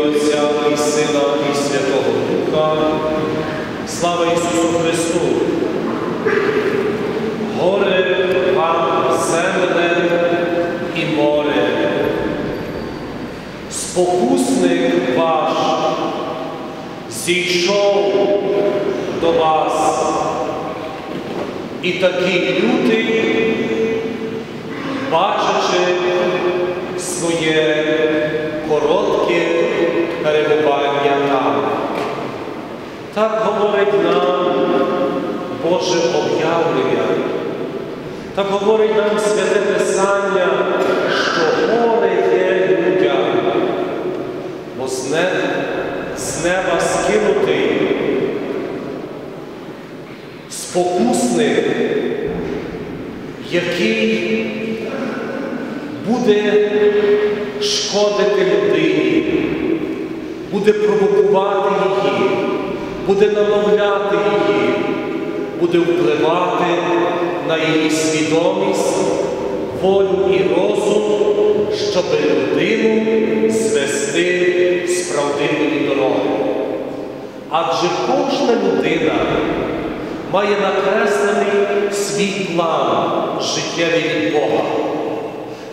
Отця і Сина і Святого Духа. Слава Ісусу Христу! Горе вам земле і море, спокусник ваш зійшов до вас, і такий лютий, бачачи своє коротке перебування там. Так говорить нам Боже об'явлення, так говорить нам святе Писання, що горе є людям, бо з неба, скинутий спокусник, який буде шкодити людині, буде провокувати її, буде намовляти її, буде впливати на її свідомість, волю і розум, щоб людину звести з правдивої дороги. Адже кожна людина має накреслений свій план життєвий від Бога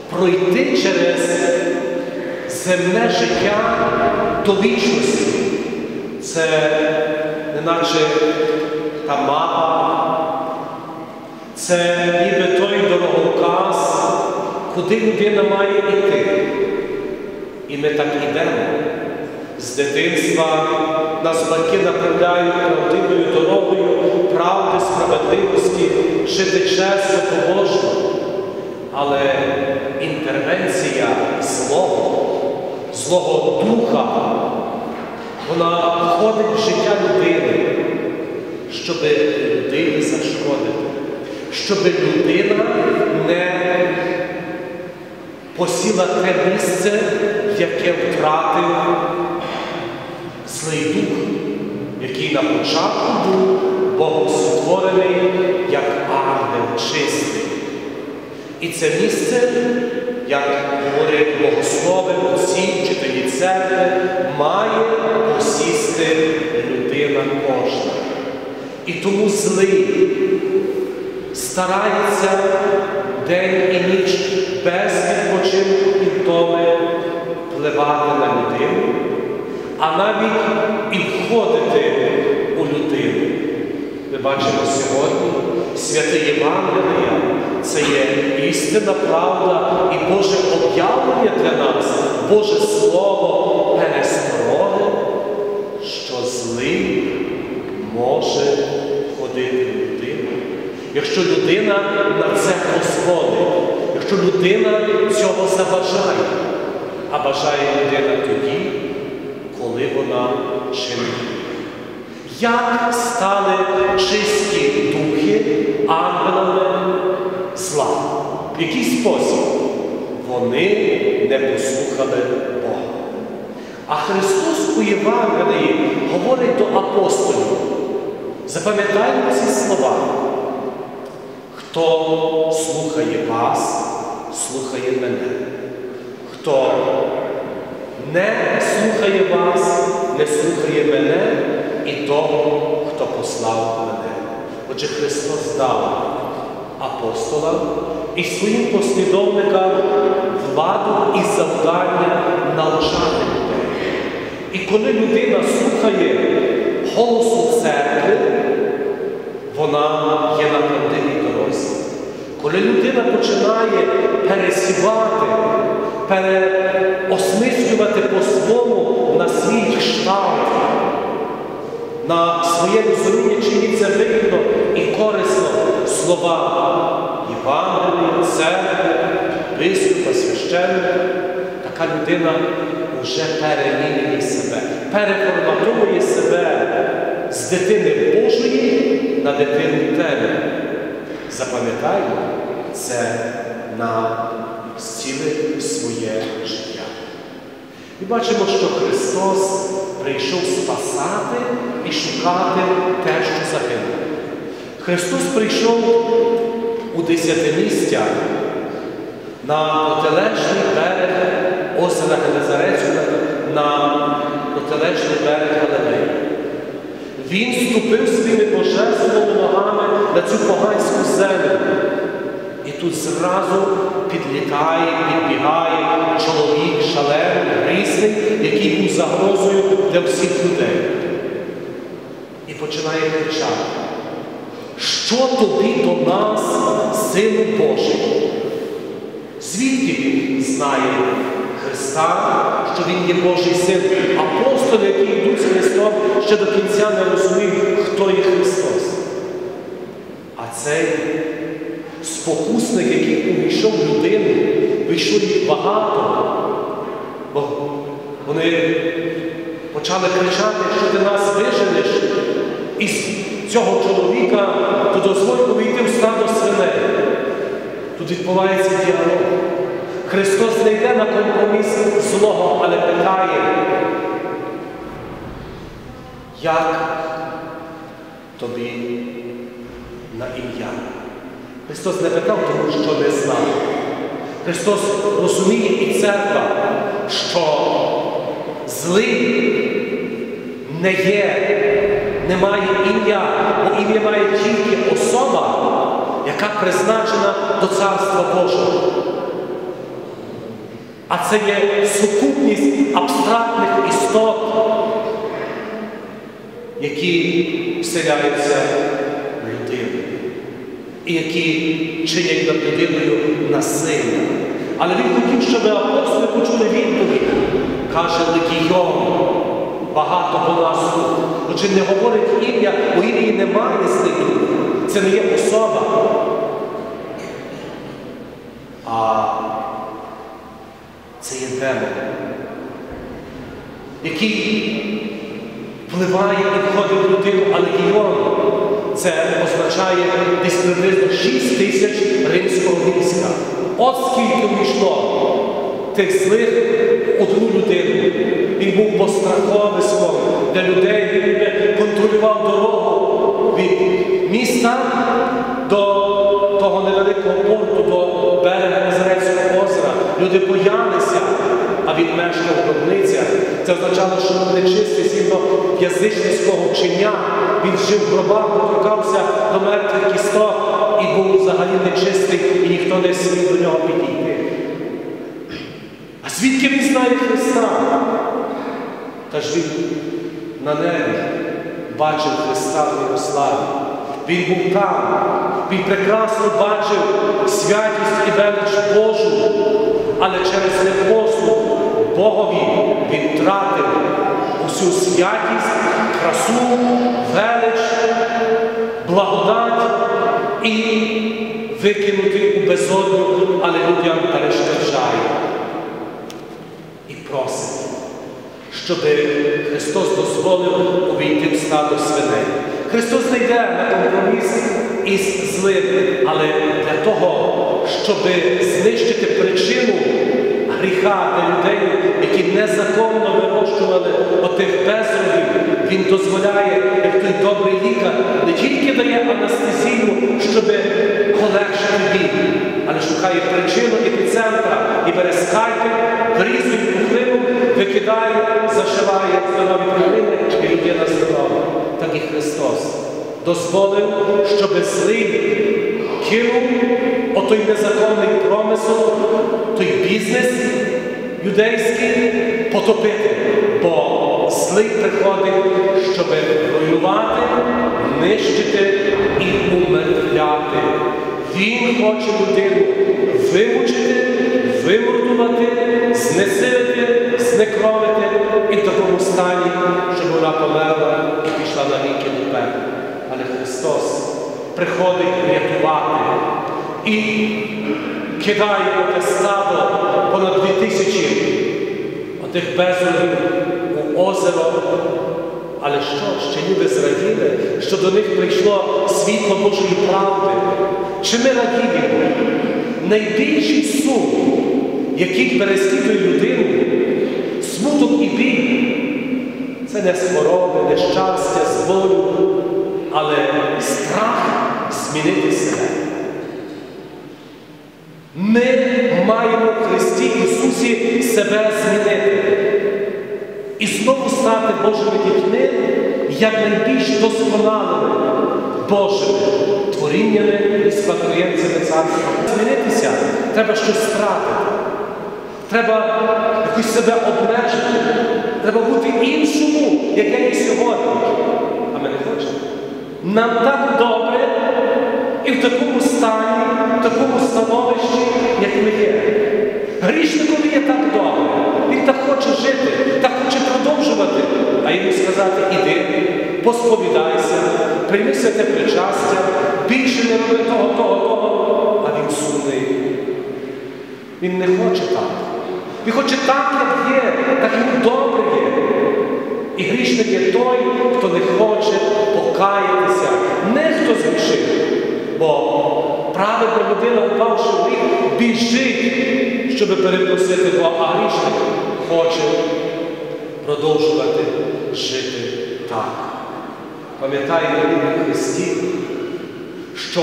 пройти через земне життя до вічності. Це неначе та мапа, це ніби той дороговказ, куди людина має йти. І ми так йдемо. З дитинства нас батьки направляють правдивою дорогою правди, справедливості, жити чесно, побожно. Але інтервенція злого, злого духа, вона входить в життя людини, щоб людині зашкодити, щоб людина не посіла те місце, яке втратив злий дух, який на початку був Богом сотворений як ангел чистий. І це місце, як говорять богослови, отці, вчителі церкви, має посісти людина кожна. І тому злий старається день і ніч без відпочинку і втоми впливати на людину, а навіть і входити у людину. Ми бачимо сьогодні святе Євангелія це є істинна правда і Боже об'явлення для нас, Боже Слово перестороги, що злий може ходити в людину. Якщо людина на це дозволить, якщо людина цього заважає, а бажає людина тоді, коли вона чинить. Як стали чисті духи ангелами зла? Який спосіб? Вони не послухали Бога. А Христос у Євангелії говорить до апостолів. Запам'ятаємо ці слова. Хто слухає вас, слухає мене. Хто не слухає вас, не слухає мене і того, хто послав мене. Отже, Христос дав апостолам і своїм послідовникам владу і завдання навчати людей. І коли людина слухає голосу церкви, вона є на правдивій дорозі. Коли людина починає пересівати, переосмислювати по-своєму на свій кшталт, на своє розуміння, чи це вигідно і корисно слова пископа, священника, така людина вже перемінює себе, переформатує себе з дитини Божої на дитину тебе. Запам'ятаймо, це на зцілить своє життя. І бачимо, що Христос прийшов спасати і шукати те, що загинуло. Христос прийшов у десятимістя на протилежний берег озера Генезарецького на протилежний берег Галилеї. Він ступив своїми божественними ногами на цю поганську землю. І тут зразу підлітає, підбігає чоловік шалений, грізний, який був загрозою для всіх людей. І починає кричати, що тобі до нас, Сину Божий? Звідки він знає Христа, що Він є Божий син? Апостоли, які йдуть з Христом, ще до кінця не розуміють, хто є Христос. А цей спокусник, який увійшов в людину, вийшло їх багато, бо вони почали кричати, що ти нас виженеш із цього чоловіка, то дозволь увійти в стадо свиней. Тут відбувається діалог. Христос не йде на компроміс злого, але питає, як тобі на ім'я? Христос не питав, тому що не знав. Христос розуміє і церква, що злий не є, не має ім'я, бо ім'я має тільки особа, яка призначена до Царства Божого. А це є сукупність абстрактних істот, які вселяються в людину і які чинять над людиною насилля. Але він хотів, щоб апостоли почули відповідь. Каже легіон, багато було нас. Отже, не говорить ім'я, бо ім'ї немає сліду. Це не є особа. А це є демон, який впливає і входить в людину, а легіон це означає десь приблизно 6 тисяч римського війська. От скільки війшло тих злих одну людину. Він був постраховиськом для людей, він контролював дорогу від міста до того невеликого порту, до берега Назарецького озера. Люди боялися, а мешкав в гробницях. Це означало, що він нечистий згідно язичницького вчення. Він жив в гробах, доторкався до мертвих кісток і був взагалі нечистий, і ніхто не смів до нього підійти. А звідки він знає Христа? Та ж він на небі бачив Христа в Ярославі. Він був там, він прекрасно бачив святість і велич Божу, але через непослух Богові він втратив усю святість, красу, велич, благодать і викинути у безодню, але людям перешкоджає. І просить, щоб Христос дозволив увійти в стадо свиней. Христос не йде на компроміс із злим, але для того, щоб знищити причину гріха для людей, які незаконно вирощували отих безрогів, Він дозволяє, як той добрий лікар, не тільки дає анестезію, щоб полегшити біль, але шукає причину епіцентра і бере скальпель, врізує пухлину, викидає, зашиває здорові пухлини, і людина здорова. І Христос. Дозволив, щоб злий кинув отой незаконний промисел, той бізнес юдейський потопити, бо злий приходить, щоб руйнувати, нищити і умертвляти. Він хоче людину вимучити, вимордувати, знесилити, знекровити і в такому стані, щоб вона померла пішла на віки до пекла. Але Христос приходить рятувати і кидає оте стадо понад дві тисячі отих безумів у озеро. Але що, ще люди зраділи, що до них прийшло світло Божої правди? Чи ми радіємо? Найбільший сум, який переслідує людину, смуток і біль, це не хвороби, не щастя, з болю, але страх змінити себе. Ми маємо в Христі Ісусі себе змінити і знову стати Божими дітьми якнайбільш досконалими Божими творіннями і спадкоємцями царства. Змінитися треба щось втратити. Треба якось себе обмежити. Треба бути іншому, як я є сьогодні. А ми не хочемо. Нам так добре і в такому стані, в такому становищі, як ми є. Грішникові є так добре. Він так хоче жити, так хоче продовжувати. А йому сказати, іди, посповідайся, прийми святе причастя, більше не роби того, того, того. А він сумний. Він не хоче так. Він хоче так, як є, так йому добре є. І грішник є той, хто не хоче покаятися, не хто згрішив. Бо праведна людина, впавши в гріх, біжить, щоб перепросити Бога, а грішник хоче продовжувати жити так. Пам'ятаємо Христі, що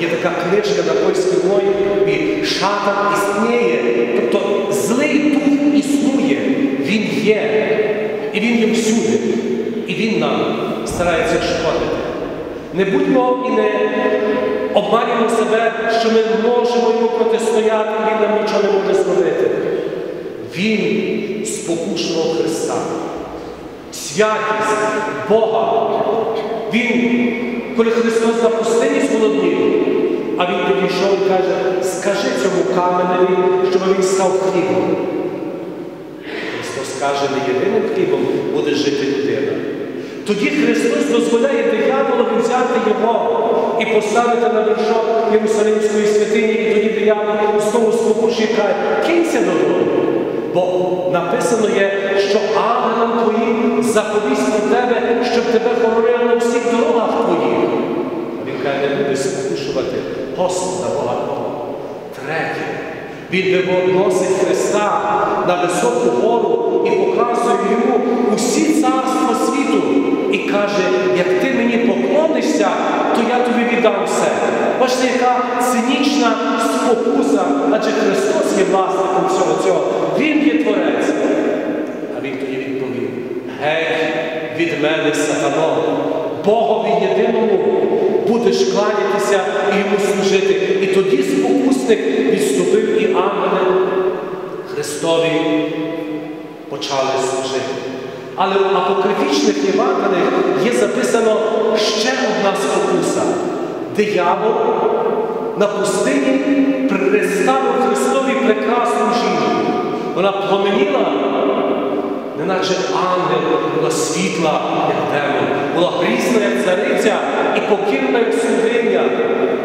є така книжка на польській мові шатан існує, тобто злий дух існує, він є, і він є всюди, і він нам старається шкодити. Не будьмо і не обманюємо себе, що ми можемо йому протистояти, він нам нічого не може зробити. Він спокушував Христа. Святість Бога. Він, коли Христос на пустині зголоднів, а Він підійшов і каже, скажи цьому каменеві, щоб він став хлібом. Христос каже, не єдиним хлібом буде жити людина. Тоді Христос дозволяє дияволові взяти його і поставити на вершок Єрусалимської святині, і тоді диявол знову спокушує і каже, кинься додому. Бо написано є, що ангелам твоїм заповість про тебе, щоб тебе хоронили на всіх дорогах твоїх. А він каже, не буде спокушувати Господа Бога Третє. Він виводносить Христа на високу гору і показує йому усі царства світу. І каже, як ти мені поклонишся, то я тобі віддам все. Бачите, яка цинічна спокуса, адже Христос є власником всього цього. Він є Творець. А він тоді відповів: Геть від мене, сатано, Богові єдиному будеш кланятися і йому служити. І тоді спокусник відступив і ангели Христові почали служити. Але в апокрифічних Євангеліях є записано ще одна спокуса. Диявол на пустині представив Христові прекрасну жінку. Вона пламеніла, неначе ангел, була світла, як демон, була грізна, як цариця, і покірна, як судиня,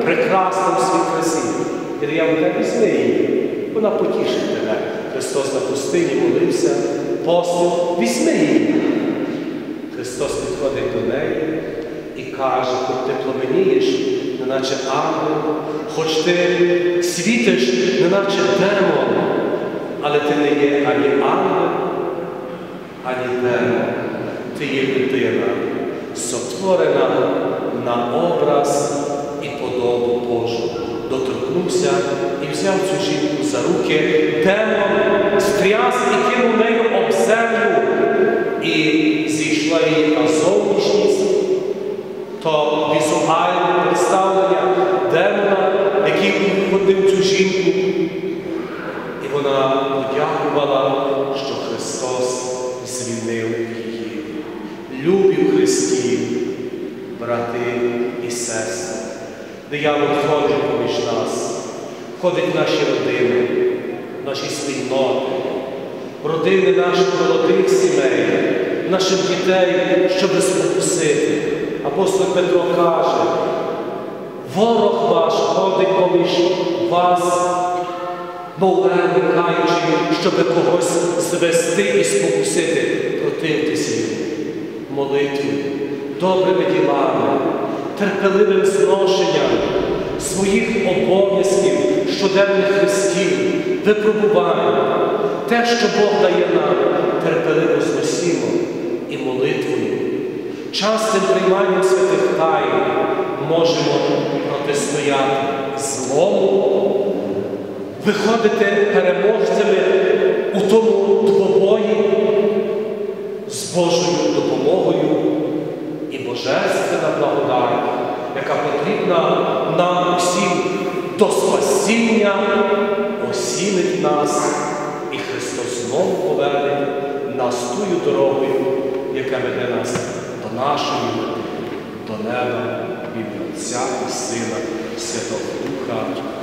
прекрасна в свій красі. І диявол каже, візьми її, вона потішить тебе. Христос на пустині молився, постив, візьми її. Христос підходить до неї і каже, хоч ти пламенієш, неначе ангел, хоч ти світиш, неначе демон, але ти не є ані ангел, ані демон. Ти є людина, сотворена на образ і подобу Божу. Доторкнувся і взяв цю жінку за руки, демон стряс і кинув нею об землю, і зійшла її та зовнішність, то візуальне представлення демона, який входив цю жінку. І вона подякувала, звільнив її. Любі в Христі, брати і сестри. Диявол ходить поміж нас, ходить в наші родини, в наші спільноти, в родини наших молодих сімей, наших дітей, щоб спокусити. Апостол Петро каже, ворог ваш ходить поміж вас, мов лев каючи, щоб когось звести і спокусити, противтеся йому молитвою, добрими ділами, терпеливим зношенням своїх обов'язків, щоденних хрестів, випробувань, те, що Бог дає нам, терпеливо зносімо і молитвою. Частим прийманням святих тайн можемо протистояти злому, виходити переможцями у тому двобої з Божою допомогою і божественна благодать, яка потрібна нам усім до спасіння, осінить нас, і Христос знову поверне нас тою дорогою, яка веде нас до нашої, до неба і до Отця і Сина, Святого Духа.